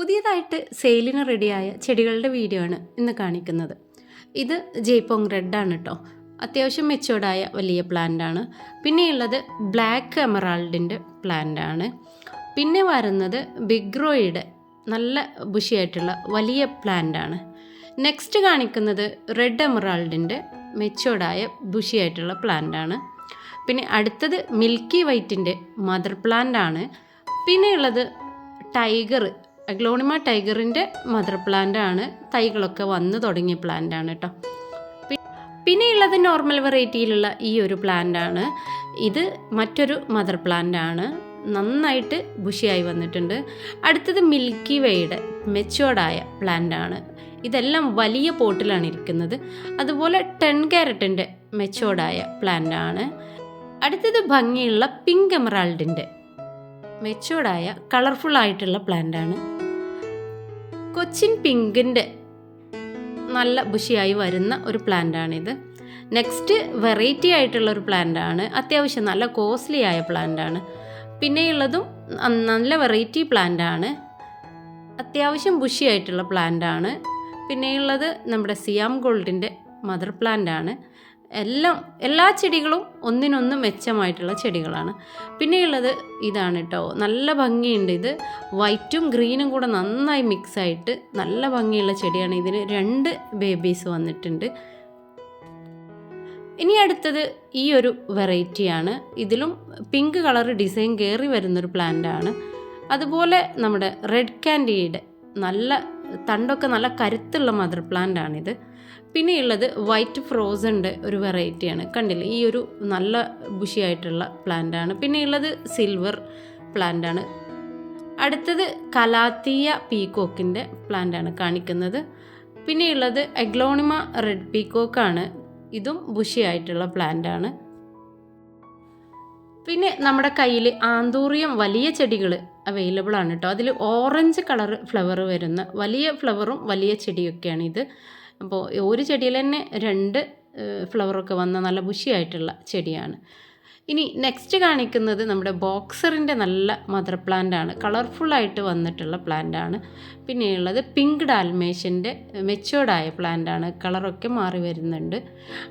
പുതിയതായിട്ട് സെയിലിന് റെഡിയായ ചെടികളുടെ വീഡിയോ ആണ് ഇന്ന് കാണിക്കുന്നത്. ഇത് ജയ്പോങ് റെഡാണ് കേട്ടോ അത്യാവശ്യം മെച്ചോർഡായ വലിയ പ്ലാന്റ് ആണ്. പിന്നെയുള്ളത് ബ്ലാക്ക് എമറാൾഡിന്റെ പ്ലാന്റ് ആണ്. പിന്നെ വരുന്നത് ബിഗ്രോയുടെ നല്ല ബുഷിയായിട്ടുള്ള വലിയ പ്ലാന്റ് ആണ്. നെക്സ്റ്റ് കാണിക്കുന്നത് റെഡ് എമറാൾഡിന്റെ മെച്ചോർഡായ ബുഷിയായിട്ടുള്ള പ്ലാന്റ് ആണ്. പിന്നെ അടുത്തത് മിൽക്കി വൈറ്റിന്റെ മദർ പ്ലാന്റ് ആണ്. പിന്നെയുള്ളത് ടൈഗർ അഗ്ലോണിമ ടൈഗറിന്റെ മദർ പ്ലാന്റ് ആണ്. തൈകളൊക്കെ വന്നു തുടങ്ങിയ പ്ലാന്റ് ആണ് കേട്ടോ പിന്നെയുള്ളത് നോർമൽ വെറൈറ്റിയിലുള്ള ഈ ഒരു പ്ലാന്റ് ആണ്. ഇത് മറ്റൊരു മദർ പ്ലാന്റ് ആണ്. നന്നായിട്ട് ബുഷിയായി വന്നിട്ടുണ്ട്. അടുത്തത് മിൽക്കി വേയുടെ മെച്ചുവേർഡായ പ്ലാന്റ് ആണ്. ഇതെല്ലാം വലിയ പോട്ടിലാണ് ഇരിക്കുന്നത്. അതുപോലെ ടെൻ ക്യാരറ്റിന്റെ മെച്ചോർഡായ പ്ലാന്റ് ആണ്. അടുത്തത് ഭംഗിയുള്ള പിങ്ക് എമറാൾഡിന്റെ മെച്ചോർഡായ കളർഫുൾ ആയിട്ടുള്ള പ്ലാന്റ് ആണ്. കൊച്ചിൻ പിങ്കിന്റെ നല്ല ബുഷിയായി വരുന്ന ഒരു പ്ലാന്റ് ആണിത് നെക്സ്റ്റ് വെറൈറ്റി ആയിട്ടുള്ള ഒരു പ്ലാന്റ് ആണ് അത്യാവശ്യം നല്ല കോസ്റ്റ്ലി ആയ പ്ലാന്റാണ്. പിന്നെയുള്ളതും നല്ല വെറൈറ്റി പ്ലാന്റ് ആണ് അത്യാവശ്യം ബുഷി ആയിട്ടുള്ള പ്ലാന്റ് ആണ് പിന്നെയുള്ളത് നമ്മുടെ സിയാം ഗോൾഡിന്റെ മദർ പ്ലാന്റ് ആണ് എല്ലാം എല്ലാ ചെടികളും ഒന്നിനൊന്ന് മെച്ചമായിട്ടുള്ള ചെടികളാണ്. പിന്നെയുള്ളത് ഇതാണ് കേട്ടോ നല്ല ഭംഗിയുണ്ട് ഇത്. വൈറ്റും ഗ്രീനും കൂടെ നന്നായി മിക്സ് ആയിട്ട് നല്ല ഭംഗിയുള്ള ചെടിയാണ്. ഇതിന് രണ്ട് ബേബീസ് വന്നിട്ടുണ്ട്. ഇനി അടുത്തത് ഈ ഒരു വെറൈറ്റിയാണ് ഇതിലും പിങ്ക് കളർ ഡിസൈൻ കയറി വരുന്നൊരു പ്ലാന്റ് ആണ്. അതുപോലെ നമ്മുടെ റെഡ് കാൻഡിയുടെ നല്ല തണ്ടൊക്കെ നല്ല കരുത്തുള്ള മദർ പ്ലാന്റ് ആണിത്. പിന്നെയുള്ളത് വൈറ്റ് ഫ്രോസന്റെ ഒരു വെറൈറ്റിയാണ് കണ്ടില്ലേ? ഈ ഒരു നല്ല ബുഷിയായിട്ടുള്ള പ്ലാന്റ് ആണ്. പിന്നെയുള്ളത് സിൽവർ പ്ലാന്റ് ആണ്. അടുത്തത് കലാത്തിയ പീകോക്കിന്റെ പ്ലാന്റ് ആണ് കാണിക്കുന്നത്. പിന്നെയുള്ളത് എഗ്ലോണിമ റെഡ് പീകോക്കാണ് ഇതും ബുഷിയായിട്ടുള്ള പ്ലാന്റ് ആണ്. പിന്നെ നമ്മുടെ കയ്യിൽ ആന്തൂറിയം വലിയ ചെടികൾ അവൈലബിൾ ആണ് കേട്ടോ അതിൽ ഓറഞ്ച് കളർ ഫ്ലവർ വരുന്ന വലിയ ഫ്ലവറും വലിയ ചെടിയൊക്കെയാണ് ഇത്. അപ്പോൾ ഒരു ചെടിയിൽ തന്നെ രണ്ട് ഫ്ലവറൊക്കെ വന്ന നല്ല ബുഷിയായിട്ടുള്ള ചെടിയാണ്. ഇനി നെക്സ്റ്റ് കാണിക്കുന്നത് നമ്മുടെ ബോക്സറിന്റെ നല്ല മദർ പ്ലാന്റ് ആണ്. കളർഫുള്ളായിട്ട് വന്നിട്ടുള്ള പ്ലാന്റ് ആണ്. പിന്നെയുള്ളത് പിങ്ക് ഡാൽമേഷന്റെ മെച്ചോർഡായ പ്ലാന്റ് ആണ്. കളറൊക്കെ മാറി വരുന്നുണ്ട്.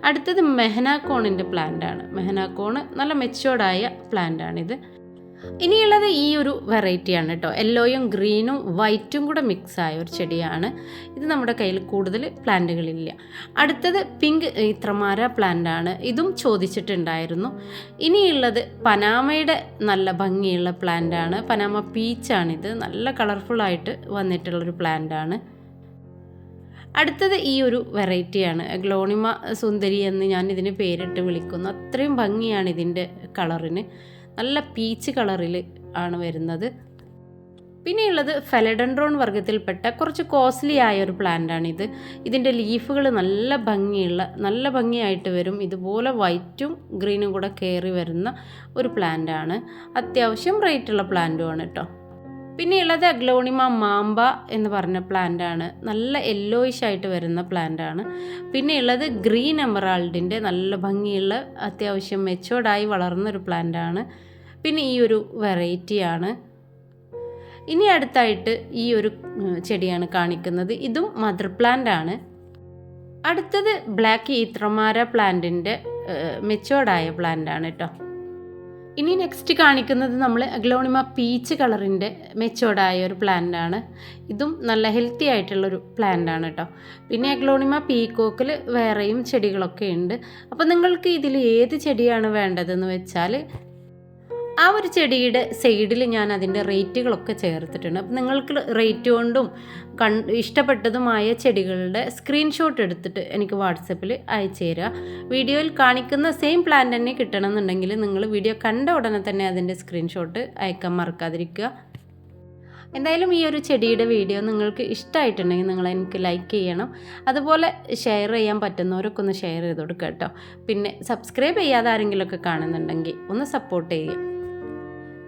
അടുത്തത് മെഹനാക്കോണിന്റെ പ്ലാന്റ് ആണ്. മെഹനാക്കോണ് നല്ല മെച്ചോർഡായ പ്ലാന്റ് ആണിത്. ഇനിയുള്ളത് ഈ ഒരു വെറൈറ്റിയാണ് കേട്ടോ യെല്ലോയും ഗ്രീനും വൈറ്റും കൂടെ മിക്സ് ആയ ഒരു ചെടിയാണ്. ഇത് നമ്മുടെ കയ്യിൽ കൂടുതൽ പ്ലാന്റുകളില്ല. അടുത്തത് പിങ്ക് ഇത്രമാര പ്ലാന്റാണ് ഇതും ചോദിച്ചിട്ടുണ്ടായിരുന്നു. ഇനിയുള്ളത് പനാമയുടെ നല്ല ഭംഗിയുള്ള പ്ലാന്റാണ് പനാമ പീച്ചാണിത് നല്ല കളർഫുള്ളായിട്ട് വന്നിട്ടുള്ളൊരു പ്ലാന്റാണ് അടുത്തത് ഈ ഒരു വെറൈറ്റിയാണ് ഗ്ലോണിമ സുന്ദരി എന്ന് ഞാൻ ഇതിന് പേരിട്ട് വിളിക്കുന്നു. അത്രയും ഭംഗിയാണ് ഇതിന്റെ കളറിന് നല്ല പീച്ച് കളറിൽ ആണ് വരുന്നത്. പിന്നെയുള്ളത് ഫെലഡൻഡ്രോൺ വർഗത്തിൽപ്പെട്ട കുറച്ച് കോസ്റ്റ്ലി ആയ ഒരു പ്ലാന്റാണിത് ഇതിന്റെ ലീഫുകൾ നല്ല ഭംഗിയുള്ള നല്ല ഭംഗിയായിട്ട് വരും. ഇതുപോലെ വൈറ്റും ഗ്രീനും കൂടെ കയറി വരുന്ന ഒരു പ്ലാന്റാണ് അത്യാവശ്യം റേറ്റുള്ള പ്ലാന്റുമാണ് കേട്ടോ പിന്നെയുള്ളത് അഗ്ലോണിമ മാമ്പ എന്ന് പറഞ്ഞ പ്ലാന്റ് ആണ്. നല്ല യെല്ലോയിഷ് ആയിട്ട് വരുന്ന പ്ലാന്റ് ആണ്. പിന്നെയുള്ളത് ഗ്രീൻ എമറാൾഡിന്റെ നല്ല ഭംഗിയുള്ള അത്യാവശ്യം മെച്ചോർഡായി വളർന്നൊരു പ്ലാന്റ് ആണ്. പിന്നെ ഈ ഒരു വെറൈറ്റിയാണ് ഇനി അടുത്തായിട്ട് ഈ ഒരു ചെടിയാണ് കാണിക്കുന്നത്. ഇതും മദർ പ്ലാന്റ് ആണ്. അടുത്തത് ബ്ലാക്ക് ഈത്രമാര പ്ലാന്റിന്റെ മെച്ചോർഡായ പ്ലാന്റ് ആണ് കേട്ടോ ഇനി നെക്സ്റ്റ് കാണിക്കുന്നത് നമ്മൾ അഗ്ലോണിമ പീച്ച് കളറിന്റെ മെച്ചോർഡായ ഒരു പ്ലാന്റ് ആണ്. ഇതും നല്ല ഹെൽത്തി ആയിട്ടുള്ളൊരു പ്ലാന്റ് ആണ് കേട്ടോ പിന്നെ അഗ്ലോണിമ പീക്കോക്കിൽ വേറെയും ചെടികളൊക്കെ ഉണ്ട്. അപ്പോൾ നിങ്ങൾക്ക് ഇതിൽ ഏത് ചെടിയാണ് വേണ്ടതെന്ന് വെച്ചാൽ ആ ഒരു ചെടിയുടെ സൈഡിൽ ഞാൻ അതിന്റെ റേറ്റുകളൊക്കെ ചേർത്തിട്ടുണ്ട്. അപ്പം നിങ്ങൾക്ക് റേറ്റ് കൊണ്ടും കൺ ഇഷ്ടപ്പെട്ടതുമായ ചെടികളുടെ സ്ക്രീൻഷോട്ട് എടുത്തിട്ട് എനിക്ക് വാട്സപ്പിൽ അയച്ചു തരിക. വീഡിയോയിൽ കാണിക്കുന്ന സെയിം പ്ലാൻ തന്നെ കിട്ടണമെന്നുണ്ടെങ്കിൽ നിങ്ങൾ വീഡിയോ കണ്ട ഉടനെ തന്നെ അതിന്റെ സ്ക്രീൻഷോട്ട് അയക്കാൻ മറക്കാതിരിക്കുക. എന്തായാലും ഈ ഒരു ചെടിയുടെ വീഡിയോ നിങ്ങൾക്ക് ഇഷ്ടമായിട്ടുണ്ടെങ്കിൽ നിങ്ങൾ എനിക്ക് ലൈക്ക് ചെയ്യണം. അതുപോലെ ഷെയർ ചെയ്യാൻ പറ്റുന്നവരൊക്കെ ഒന്ന് ഷെയർ ചെയ്ത് കൊടുക്കുക കേട്ടോ. പിന്നെ സബ്സ്ക്രൈബ് ചെയ്യാതെ ആരെങ്കിലുമൊക്കെ കാണുന്നുണ്ടെങ്കിൽ ഒന്ന് സപ്പോർട്ട് ചെയ്യുക.